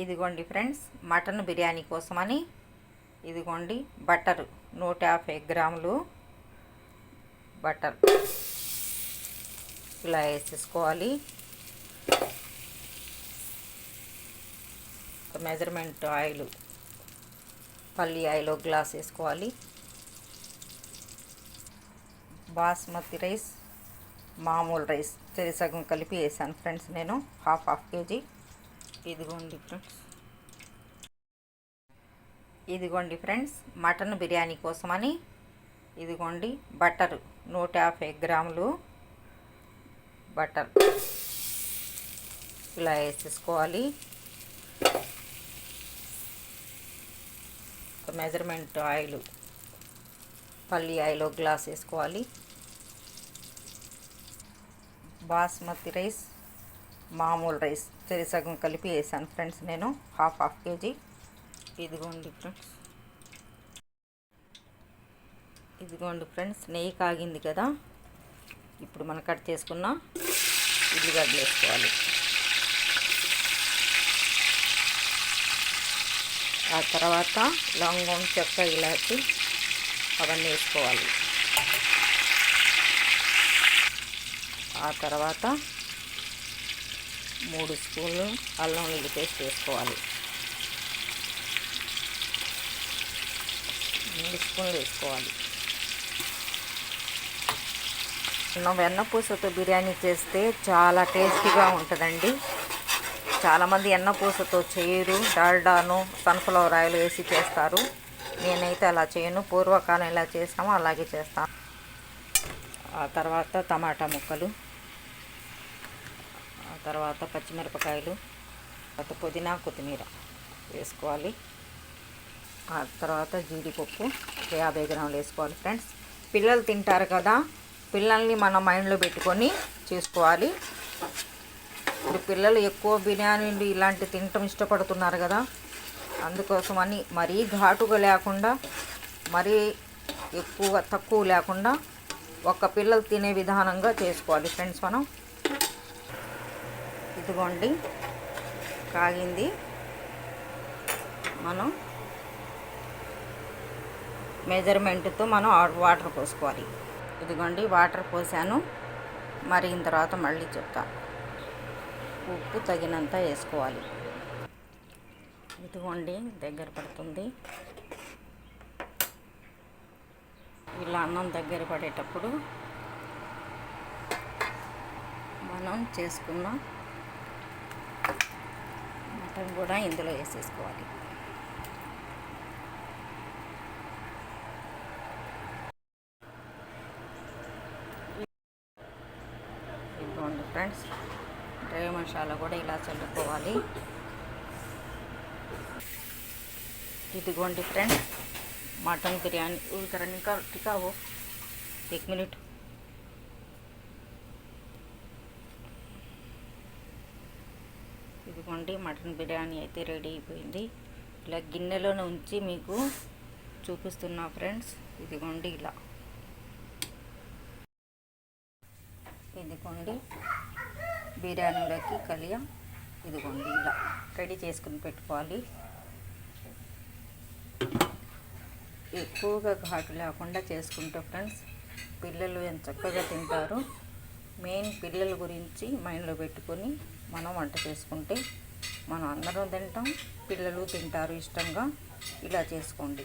ఇదిగోండి friends mutton biryani కోసమని ఇదిగోండి బటర్ నూట యాభై గ్రాములు బటర్. ఇలా వేసేసుకోవాలి. మెజర్మెంట్ ఆయిల్ పల్లి ఆయిల్ ఒక గ్లాస్ వేసుకోవాలి. బాస్మతి రైస్ మామూలు రైస్ చెరి సగం కలిపి వేసాను ఫ్రెండ్స్ నేను హాఫ్ హాఫ్ కేజీ. ఇదిగోండి ఫ్రెండ్స్. ఇదిగోండి ఫ్రెండ్స్ మటన్ బిర్యానీ కోసమని ఇదిగోండి బటర్ నూట యాభై గ్రాములు బటర్. ఇలా వేసేసుకోవాలి. మెజర్మెంట్ ఆయిల్ పల్లి ఆయిల్ ఒక గ్లాస్ వేసుకోవాలి. బాస్మతి రైస్ మామూలు రైస్ చెరి సగం కలిపి వేసాను ఫ్రెండ్స్ నేను. Half half KG. ఇదిగోండి ఫ్రెండ్స్. ఇదిగోండి ఫ్రెండ్స్ నెయ్యి కాగింది కదా. ఇప్పుడు మనం కట్ చేసుకున్న ఉల్లిగడ్డలు వేసుకోవాలి. ఆ తర్వాత లవంగం చెక్క ఇలాచి అవన్నీ వేసుకోవాలి. ఆ తర్వాత మూడు స్పూన్లు అల్లం వెల్లుల్లి పేస్ట్ వేసుకోవాలి. మూడు స్పూన్లు వేసుకోవాలి. మనం వెన్నపూసతో బిర్యానీ చేస్తే చాలా టేస్టీగా ఉంటుందండి. చాలామంది ఎన్నపూసతో చేయరు డాల్డాను సన్ఫ్లవర్ ఆయిల్ వేసి చేస్తారు. నేనైతే అలా చేయను పూర్వకాలం ఎలా చేసామో అలాగే చేస్తాను. ఆ తర్వాత టమాటా ముక్కలు. తర్వాత పచ్చిమిరపకాయలు తర్వాత పుదీనా కొత్తిమీర వేసుకోవాలి. ఆ తర్వాత జీడిపప్పు యాభై గ్రాములు వేసుకోవాలి ఫ్రెండ్స్. పిల్లలు తింటారు కదా పిల్లల్ని మన మైండ్లో పెట్టుకొని చేసుకోవాలి. ఇప్పుడు పిల్లలు ఎక్కువ బిర్యానీలు ఇలాంటి తినటం ఇష్టపడుతున్నారు కదా అందుకోసమని మరీ ఘాటుగా లేకుండా మరీ ఎక్కువ తక్కువ లేకుండా ఒక పిల్లలు తినే విధానంగా చేసుకోవాలి ఫ్రెండ్స్ మనం. ఇదిగోండి కాగింది. మనం మెజర్మెంట్తో మనం వాటర్ పోసుకోవాలి. ఇదిగోండి వాటర్ పోసాను. మరిగిన తర్వాత మళ్ళీ చెప్తా. ఉప్పు తగినంత వేసుకోవాలి. ఇదిగోండి దగ్గర పడుతుంది. ఇలా అన్నం దగ్గర పడేటప్పుడు మనం చేసుకున్న మటన్ కూడా ఇందులో వేసేసుకోవాలి. ఇదిగోండి ఫ్రెండ్స్ డ్రై మసాలా కూడా ఇలా చల్లుకోవాలి. ఇదిగోండి ఫ్రెండ్స్ మటన్ బిర్యానీ. ఉడకర ఇంకా టికావో. ఎక్ మినిట్ ఇదిగోండి మటన్ బిర్యానీ అయితే రెడీ అయిపోయింది. ఇలా గిన్నెలో ఉంచి మీకు చూపిస్తున్నా ఫ్రెండ్స్. ఇదిగోండి ఇలా. ఇదిగోండి. బిర్యానీలోకి కలియ. ఇదిగోండి ఇలా. రెడీ చేసుకుని పెట్టుకోవాలి. ఎక్కువగా ఘాటు లేకుండా చేసుకుంటే ఫ్రెండ్స్ పిల్లలు ఎంత చక్కగా తింటారు. మెయిన్ పిల్లల గురించి మైండ్లో పెట్టుకొని మనం వంట చేసుకుంటే మనం అందరం తింటాం పిల్లలు తింటారు ఇష్టంగా. ఇలా చేసుకోండి.